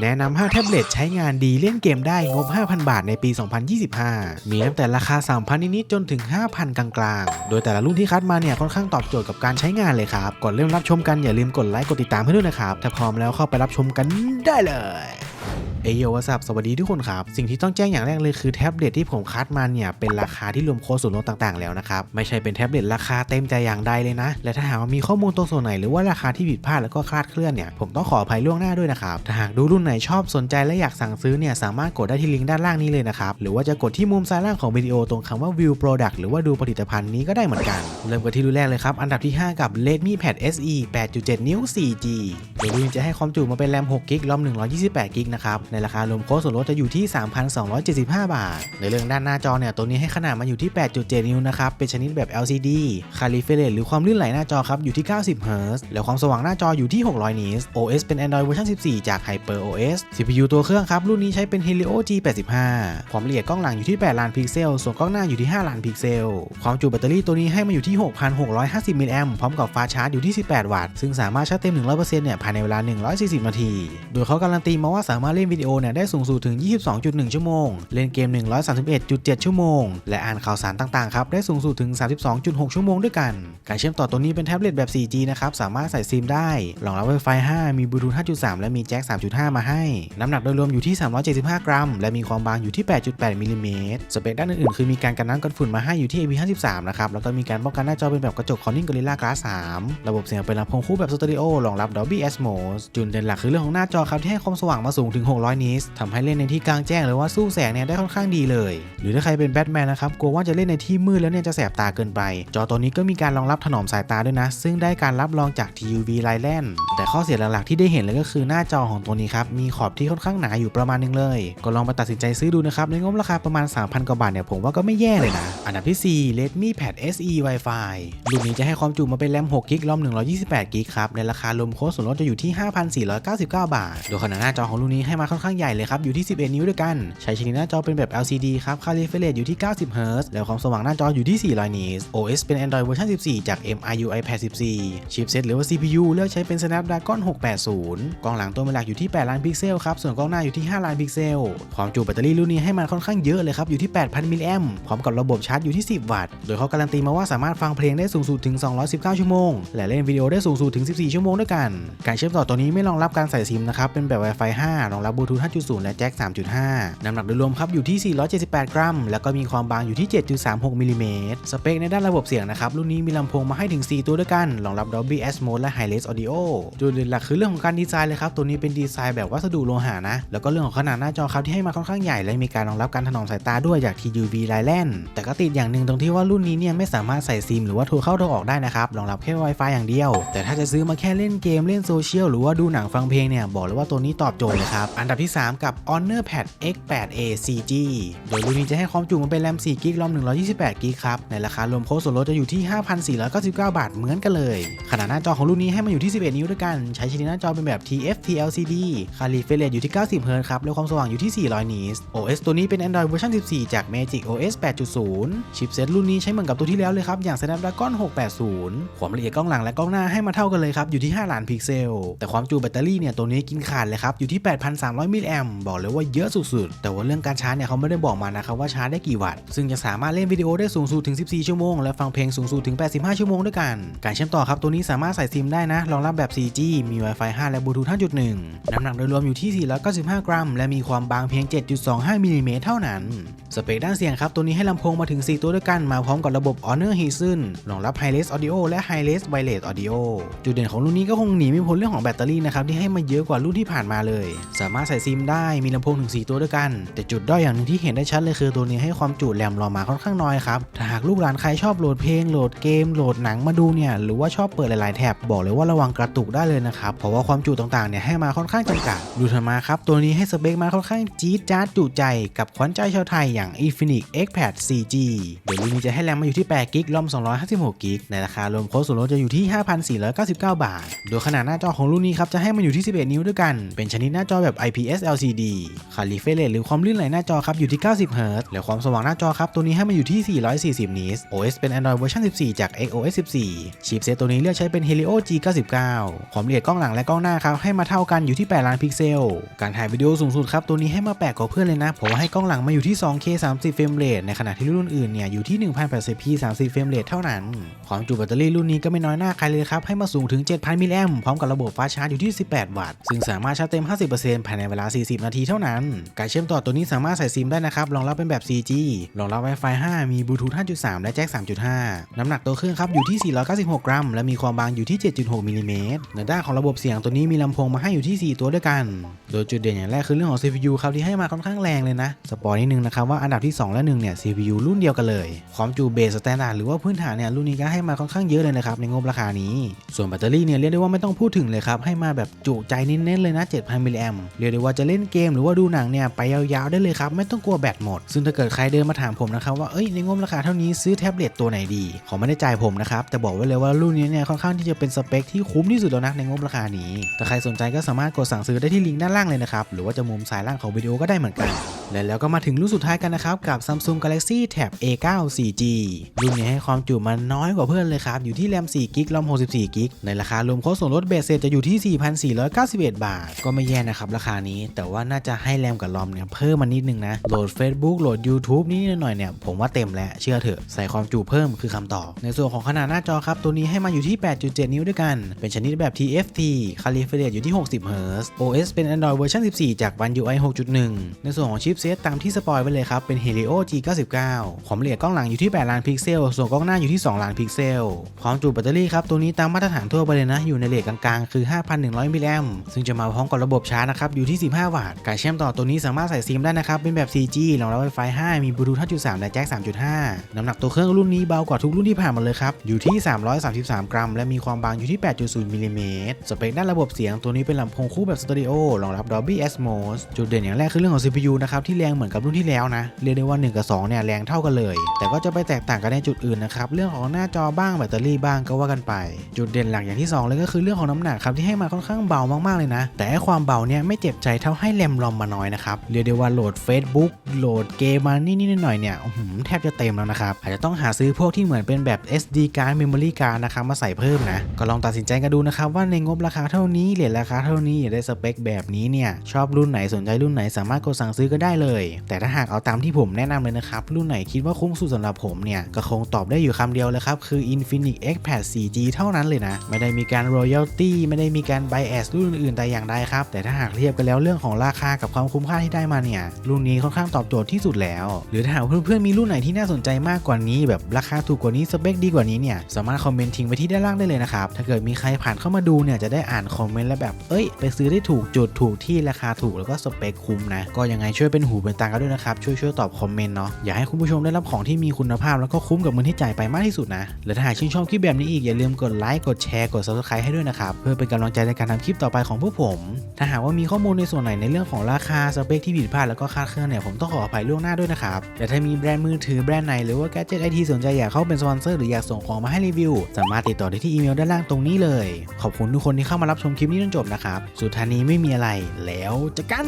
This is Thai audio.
แนะนำ5แท็บเล็ตใช้งานดีเล่นเกมได้งบ 5,000 บาทในปี 2025 มีตั้งแต่ราคา 3,000 นิดๆจนถึง 5,000 กลางๆ โดยแต่ละรุ่นที่คัดมาเนี่ยค่อนข้างตอบโจทย์กับการใช้งานเลยครับ ก่อนเริ่มรับชมกันอย่าลืมกดไลค์กดติดตามให้ด้วยนะครับ ถ้าพร้อมแล้วเข้าไปรับชมกันได้เลย เอยโยวัสับสวัสดีทุกคนครับ สิ่งที่ต้องแจ้งอย่างแรกเลยคือแท็บเล็ตที่ผมคัดมาเนี่ย เป็นราคาที่รวมโค้ดส่วนลดต่างๆ แล้วนะครับ ไม่ใช่เป็นแท็บเล็ตราคาเต็มใจอย่างใดเลยนะ และถ้าหากว่ามีข้อมูลตรงส่วนไหน หรือว่าราคาที่ผิดพลาดแล้วก็คลาดเคลื่อนเนี่ย ผมต้องขออภัยล่วงหน้าด้วยนะครับ ถ้าหากดูรุ่นไหนชอบสนใจและอยากสั่งซื้อเนี่ยสามารถกดได้ที่ลิงก์ด้านล่างนี้เลยนะครับหรือว่าจะกดที่มุมซ้ายล่างของวิดีโอตรงคำว่า view product หรือว่าดูผลิตภัณฑ์นี้ก็ได้เหมือนกันเริ่มกันที่รุ่นแรกเลยครับอันดับที่ 5 กับ Redmi Pad SE 8.7 นิ้ว 4G โดยรุ่นจะให้ความจุมาเป็นแรม6กิกรอม128กิกนะครับในราคารวมโค้ดส่วนลดจะอยู่ที่ 3,275 บาท ในเรื่องด้านหน้าจอเนี่ยตัวนี้ให้ขนาดมาอยู่ที่ 8.7 นิ้วนะครับ เป็นชนิดแบบ LCD คาลิเฟเรตหรือความลื่นไหลหน้าจอครับอยู่ที่ 90 Hz แล้วความสว่างหน้าจออยู่ที่ 600นิต OS เป็น Android เวอร์ชัน14 จาก Hyper OS CPU ตัวเครื่องครับรุ่นนี้ใช้เป็น Helio G85 ความละเอียดกล้องหลังอยู่ที่ 8 ล้านพิกเซล ส่วนกล้องหน้าอยู่ที่ 5 ล้านพิกเซล ความจุแบตเตอรี่ตัวนี้ให้มาอยู่ที่ 6,650 มิลลิแอมพร้อมกับฟ้าชาร์จอยู่ที่ 18 วัตต์ ซึ่งสามารถชาร์จเต็ม 100%เนี่ยภายในเวลา 140 นาที โดยเขาการันตีมาว่าสามารถเล่นวิดโอเนี่ยได้สูงสุดถึง 22.1 ชั่วโมง เล่นเกม 131.7 ชั่วโมง และอ่านข่าวสารต่างๆครับได้สูงสุดถึง 32.6 ชั่วโมงด้วยกัน การเชื่อมต่อตัวนี้เป็นแท็บเล็ตแบบ 4G นะครับสามารถใส่ซิมได้รองรับ Wi-Fi 5 มีบลูทูธ5.3 และมีแจ็ค 3.5 มาให้ น้ำหนักโดยรวมอยู่ที่ 375 กรัม และมีความบางอยู่ที่ 8.8 มิลลิเมตรสเปคด้านอื่นๆคือมีการกันน้ำกันฝุ่นมาให้อยู่ที่ IP53 นะครับแล้วก็มีการป้องกันหน้าจอเป็นแบบกระจก Corning Gorilla Glass 3ระบบเสียงเป็นลำโพงคู่แบบสเตอริโอรองรับ Dolby Atmos จุดเด่นหลักคือเรื่องของหน้าจอครับที่ให้ความสว่างมาสูงถึง 600นิตทำให้เล่นในที่กลางแจ้งหรือว่าสู้แสงเนี่ยได้ค่อนข้างดีเลย หรือถ้าใครเป็นแบทแมนนะครับกลัวว่าจะเล่นในที่มืดแล้วเนี่ยจะแสบตาเกินไป จอตัวนี้ก็มีการรองรับถนอมสายตาด้วยนะ ซึ่งได้การรับรองจาก TUV l i g h t l e n แต่ข้อเสียหลักๆที่ได้เห็นเลยก็คือหน้าจอของตัวนี้ครับมีขอบที่ค่อนข้างหนาอยู่ประมาณนึงเลย ก็ลองไปตัดสินใจซื้อดูนะครับในงบราคาประมาณ 3,000กว่าบาทเนี่ยผมว่าก็ไม่แย่เลยนะอันดับที่4 Redmi Pad SE Wi-Fi รุ่นนี้จะให้ความจุมาเป็นแรม6กิกรอม128กิกครับในราคารวมโค้ดส่วนลดจะอยู่ที่ 5,499 บาท โดยขนาดหน้าจอของรุ่นนี้ให้มาค่อนข้างใหญ่เลยครับ อยู่ที่ 11 นิ้วด้วยกัน ใช้ชนิดหน้าจอเป็นแบบ LCD ครับค่า refresh อยู่ที่ 90 Hz แล้วความสว่างหน้าจออยู่ที่ 400นิต OS เป็น Android เวอร์ชัน14 จาก MIUI Pad 14 ชิปเซตหรือว่า CPU เลือกใช้เป็น Snapdragon 680 กล้องหลังตัวเป็นหลักอยู่ที่ 8 ล้านพิกเซลครับ ส่วนกล้องหน้าอยู่ที่ 5 ล้านพิกเซล ความจุแบตเตอรี่รุ่นนี้ให้มันค่อนข้างเยอะเลยครับ อยู่ที่ 8,000 มิลลิแอมพร้อมกับระบบชาร์จอยู่ที่ 10 วัตต์ โดยเขาการันตีมาว่าสามารถฟังเพลงได้สูงสุดถึง 219 ชั่วโมง และเล่นวิดีโอได้สูงสุดถึง 14 ชั่วโมงด้วยกัน การเชื่อมต่อตัวนี้ไม่รองรับการใส่ซิมนะครับ เป็นแบบ Wi-Fi 5 รองรับบลูทูธ5.0 และแจ็ค 3.5 น้ำหนักโดยรวมครับอยู่ที่ 478 กรัม แล้วก็มีความบางอยู่ที่ 7.36 มิลลิเมตร สเปคในด้านระบบเสียงนะครับ รุ่นนี้มีลำโพงมาให้ถึง 4 ตัวด้วยกัน รองรับ Dolby Atmos และ Hi-Res Audio จุดเด่นหลักคือเรื่องของการดีไซน์เลยครับ ตัวนี้เป็นดีไซน์แบบวัสดุโลหะนะ แล้วก็เรื่องของขนาดหน้าจอครับที่ให้มาค่อนข้างใหญ่ และมีการรองรับการถนอมสายตาด้วยจาก TUV Lighten แต่ก็ติดอย่างหนึ่งตรงที่ว่ารุ่นนี้เนี่ยไม่สามารถใส่ซิมหรือว่าโทรเข้าโทรออกได้นะครับ รองรับแค่ Wi-Fi อย่างเดียว แต่ถ้าจะซื้อมาแค่เล่นเกมเล่นโซเชียลหรือว่าดูหนังฟังเพลงเนี่ยบอกเลยว่าตัวนี้ตอบโจทย์เลยครับอันดับที่ 3 กับ Honor Pad X8a CG โดยรุ่นนี้จะให้ความจุมันเป็นแรม4กิกรอม128กิกครับ ในราคารวมโค้ดส่วนลดจะอยู่ที่ 5,499 บาทเหมือนกันเลย ขนาดหน้าจอของรุ่นนี้ให้มาอยู่ที่ 11 นิ้วด้วยกัน ใช้ชนิดหน้าจอเป็นแบบ TFT LCD คาลิเฟรตอยู่ที่ 90 Hz ครับ แล้วความสว่างอยู่ที่ 400 นิต OS ตัวนี้เป็น Android เวอร์ชัน14 จาก Magic OS 8.0 ชิปเซตรุ่นนี้ใช้เหมือนกับตัวที่แล้วเลยครับ อย่าง Snapdragon 680 ความละเอียดกล้องหลังและกล้องหน้าให้มาเท่ากันเลยครับ อยู่ที่ 5 ล้านพิกเซล แต่ความจุแบตเตอรี่เนี่ยตัวนี้กินขาดเลยครับ อยู่ที่ 8,300มิลลิแอมบอกเลยว่าเยอะสุดๆ แต่ว่าเรื่องการชาร์จเนี่ยเขาไม่ได้บอกมานะครับว่าชาร์จได้กี่วัตต์ ซึ่งจะสามารถเล่นวิดีโอได้สูงสุดถึง 14 ชั่วโมง และฟังเพลงสูงสุดถึง 85 ชั่วโมงด้วยกัน การเชื่อมต่อครับตัวนี้สามารถใส่ซิมได้นะ รองรับแบบ 4G มี Wi-Fi 5 และบลูทูธ5.1 น้ำหนักโดยรวมอยู่ที่ 495 กรัม และมีความบางเพียง 7.25มิลลิเมตรเท่านั้น สเปคด้านเสียงครับตัวนี้ให้ลำโพงมาถึง 4 ตัวด้วยกันมาพร้อมกับระบบ Honor Hearsyn รองรับ Hi-Res Audio และ Hi-Res Wireless Audio จุดเด่นของรุ่นนี้ก็คงหนีไม่พ้นเรื่องของแบตเตอรี่นะครับที่ให้มาเยอะกว่ารุ่นที่ผ่านมาเลย สามารถใส่ซิมได้มีลำโพงถึง 4 ตัวด้วยกัน แต่จุดด้อยอย่างหนึ่งที่เห็นได้ชัดเลยคือตัวนี้ให้ความจุแรมรอมาค่อนข้างน้อยครับถ้าหากลูกหลานใครชอบโหลดเพลงโหลดเกมโหลดหนังมาดูเนี่ยหรือว่าชอบเปิดหลายๆแท็บบอกเลยว่าระวังกระตุกได้เลยนะครับเพราะว่าความจุต่างๆเนี่ยให้มาค่อนข้างจำกัดดูเถอะมาครับตัวนี้ให้สเปคมาค่อนข้างจี๊ดจ๊าดจุใจกับขวัญใจชาวไทยอย่าง Infinix Xpad 4G โดยรุ่นนี้จะให้แรมมาอยู่ที่8กิกรอม256กิกในราคารวมโค้ดส่วนลดจะอยู่ที่ 5,499 บาท โดยขนาดหน้าจอของรุ่นนี้ครับจะให้มันอยู่ที่ 11 นิ้วด้วยกัน เป็นชนิดหน้าจอแบบ IPS LCD คาลิเฟรทหรือความลื่นไหลหน้าจอครับอยู่ที่ 90 Hz และความสว่างหน้าจอครับ ตัวนี้ให้มันอยู่ที่ 440 นิตส์ OS เป็น Android เวอร์ชัน14 จาก XOS 14 ชิปเซตตัวนี้เลือกใช้เป็น Helio G99 ความละเอียดกล้องหลังและกล้องหน้าครับให้มาเท่ากันอยู่ที่ 8 ล้านพิกเซล การถ่ายวิดีโอสูงสุดครับตัวนี้ให้มาแปลกกว่าเพื่อนเลยนะเพราะว่าให้กล้องหลังมาอยู่ที่ 2K 30เฟรมเรทในขณะที่รุ่นอื่นเนี่ยอยู่ที่ 1080p 30เฟรมเรทเท่านั้น ความจุแบตเตอรี่รุ่นนี้ก็ไม่น้อยหน้าใครเลยครับให้มาสูงถึง 7,000 มิลลิแอมพร้อมกับระบบฟ้าชาร์จอยู่ที่ 18 วัตต์ซึ่งสามารถชาร์จเต็ม 50%ภายในเวลา 40 นาทีเท่านั้น การเชื่อมต่อตัวนี้สามารถใส่ซิมได้นะครับ รองรับเป็นแบบ 4G รองรับ Wi-Fi 5 มีบลูทูธ 5.3 และแจ็ค 3.5 น้ำหนักตัวเครื่องครับอยู่ที่ 496 กรัม และมีความบางอยู่ที่ 7.6 มิลลิเมตรในด้านของระบบเสียงตัวนี้มีลำโพงมาให้อยู่ที่ 4 ตัวด้วยกัน โดยจุดเด่นอย่างแรกคือเรื่องของ CPU ครับที่ให้มาค่อนข้างแรงเลยนะ สปอยนิดนึงนะครับว่าอันดับที่ 2 และ 1 เนี่ย CPU รุ่นเดียวกันเลย ความจุเบสสแตนดาร์ดหรือว่าพื้นฐานเนี่ยรุ่นนี้ก็ให้มาค่อนข้างเยอะเลยนะครับในงบราคานี้ ส่วนแบตเตอรี่เนี่ยเรียกได้ว่าไม่ต้องพูดถึงเลยครับให้มาแบบจุใจเน้นๆเลยนะ7,000มิลลิแอมเรียกได้ว่าจะเล่นเกมหรือว่าดูหนังเนี่ยไปยาวๆได้เลยครับไม่ต้องกลัวแบตหมด ซึ่งถ้าเกิดใครเดินมาถามผมนะครับว่าเอ้ยในงบราคาเท่านี้ซื้อแท็บเล็ตตัวไหนดีขอไม่ได้จ่ายผมนะครับแต่บอกไว้เลยว่ารุ่นนี้เนี่ยค่อนข้างที่จะเป็นสเปคที่คุ้มที่สุดแล้วนะในงบราคานี้ถ้าใครสนใจก็สามารถกดสั่งซื้อได้ที่ลิงก์ด้านล่างเลยนะครับหรือว่าจะมุมซ้ายล่างของวิดีโอก็ได้เหมือนกันและแล้วก็มาถึงรุ่นสุดท้ายกันนะครับกับ Samsung Galaxy Tab A9 4G รุ่นนี้ให้ความจุมันน้อยกว่าเพื่อนเลยครับอยู่ที่แรม4กิกลอม64กิกในราคารวมโค้ดส่วนลดเบสเซจะอยู่ที่ 4,491 บาท ก็ไม่แย่นะครับราคานี้แต่ว่าน่าจะให้แรมกับลอมเนี่ยเพิ่มมานิดนึงนะโหลด Facebook โหลด YouTube นิดหน่อยเนี่ยผมว่าเต็มแล้วเชื่อเถอะใส่ความจุเพิ่มคือคำตอบ ในส่วนของขนาดหน้าจอครับ ตัวนี้ให้มาอยู่ที่ 8.7 นิ้วด้วยกัน เป็นชนิดแบบ TFT คาลิเฟรตอยู่ที่ 60 Hz OS เป็น Android เวอร์ชัน14 จาก One UI 6.1 ในส่วนของชิปเซตตามที่สปอยไว้เลยครับ เป็น Helio G99 ความละเอียดกล้องหลังอยู่ที่ 8 ล้านพิกเซล ส่วนกล้องหน้าอยู่ที่ 2 ล้านพิกเซลความจุแบตเตอรี่ครับ ตัวนี้ตามมาตรฐานทั่วไปเลยนะ อยู่ในเรทกลางๆ คือ 5,100 มิลลิแอมซึ่งจะมาพร้อมกับระบบชาร์จนะครับ อยู่ที่15วัตต์การเชื่อมต่อตัวนี้สามารถใส่ซิมได้นะครับ เป็นแบบ 4G รองรับ Wi-Fi 5 มีบลูทูธ5.3 และแจ็ค 3.5 น้ำหนักตัวเครื่องรุ่นนี้เบากว่าทุกรุ่นที่ผ่านมาเลยครับ อยู่ที่ 333 กรัม และมีความบางอยู่ที่ 8.0มิลลิเมตรสเปคด้านระบบเสียงตัวนี้เป็นลำโพงคู่แบบสตอริโอรองรับ Dolby Atmos จุดเด่นอย่างแรกคือเรื่องของ CPU นะครับที่แรงเหมือนกับรุ่นที่แล้วนะเรียกได้ว่า 1 กับ 2 เนี่ยแรงเท่ากันเลย แต่ก็จะไปแตกต่างกันในจุดอื่นนะครับเรื่องของหน้าจอบ้างแบตเตอรี่บ้างก็ว่ากันไป จุดเด่นหลักอย่างที่ 2 เลยก็คือเรื่องของน้ำหนักครับที่ให้มาค่อนข้างเบามากๆเลยนะ แต่ความเบาเนี่ยไม่เจ็บใจเท่าให้แรมรอมมาน้อยนะครับ เรียกได้ว่าโหลด Facebook โหลดเกมมานี่ๆหน่อยเนี่ยอื้อหือแทบจะเต็มแล้วนะครับอาจจะต้องหาซื้อพวกที่เหมือนเป็นแบบ SD card memory card นะครับมาใส่เพิ่มนะ ก็ลองตัดสินใจกันดูนะครับ ว่าในงบราคาเท่านี้เหรียญราคาเท่านี้อยากได้สเปคแบบนี้เนี่ยชอบรุ่นไหนสนใจรุ่นไหนสามารถกดสั่งซื้อก็ได้เลย แต่ถ้าหากเอาตามที่ผมแนะนำเลยนะครับรุ่นไหนคิดว่าคุ้มสุดสำหรับผมเนี่ยก็คงตอบได้อยู่คำเดียวเลยครับคือ Infinix Xpad 4G เท่านั้นเลยนะไม่ได้มีการ royalty ไม่ได้มีการ bias รุ่นอื่นๆแต่อย่างใดครับแต่ถ้าหากเทียบกันแล้วแล้วเรื่องของราคากับความคุ้มค่าที่ได้มาเนี่ยรุ่นนี้ค่อนข้างตอบโจทย์ที่สุดแล้ว หรือถ้าหากเพื่อนๆมีรุ่นไหนที่น่าสนใจมากกว่านี้ แบบราคาถูกกว่านี้สเปคดีกว่านี้เนี่ยสามารถคอมเมนต์ทิ้งไว้ที่ด้านล่างได้เลยนะครับถ้าเกิดมีใครผ่านเข้ามาดูเนี่ยจะได้อ่านคอมเมนต์แล้วแบบเอ้ยไปซื้อได้ถูกจุดถูกที่ราคาถูกแล้วก็สเปคคุ้มนะก็ยังไงช่วยเป็นหูเป็นตากันด้วยนะครับช่วยช่วยตอบคอมเมนต์เนาะอยากให้คุณผู้ชมได้รับของที่มีคุณภาพแล้วก็คุ้มกับเงินที่จ่ายไปมากที่สุดนะและถ้าหากชื่นชอบคลิปแบบนี้อีกอย่าลืมกดไลค์กดแชร์กด subscribe ให้ด้วยนะครับเพื่อเป็นกำลังใจในการทำคลิปต่อไปของพวกผม ถ้าหากว่ามีข้อมูลในส่วนไหนในเรื่องของราคาสเปคที่ผิดพลาดแล้วก็คาดเคลื่อนเนี่ยผมต้องขออภัยล่วงหน้าด้วยนะครับแต่ถ้ามีแบรนด์มือถือแบรนด์ไหนหรือว่าแกจิตไอทีสนใจอยากเข้าเป็นสปอนเซอร์หรืออยากส่งของมาให้รีวิว สามารถติดต่อได้ที่อีเมลด้านล่างตรงนี้เลย ขอบคุณทุกคนที่เข้ามารับชมคลิปนี้จนจบนะครับสุดท้ายนี้ไม่มีอะไรแล้วจะกัน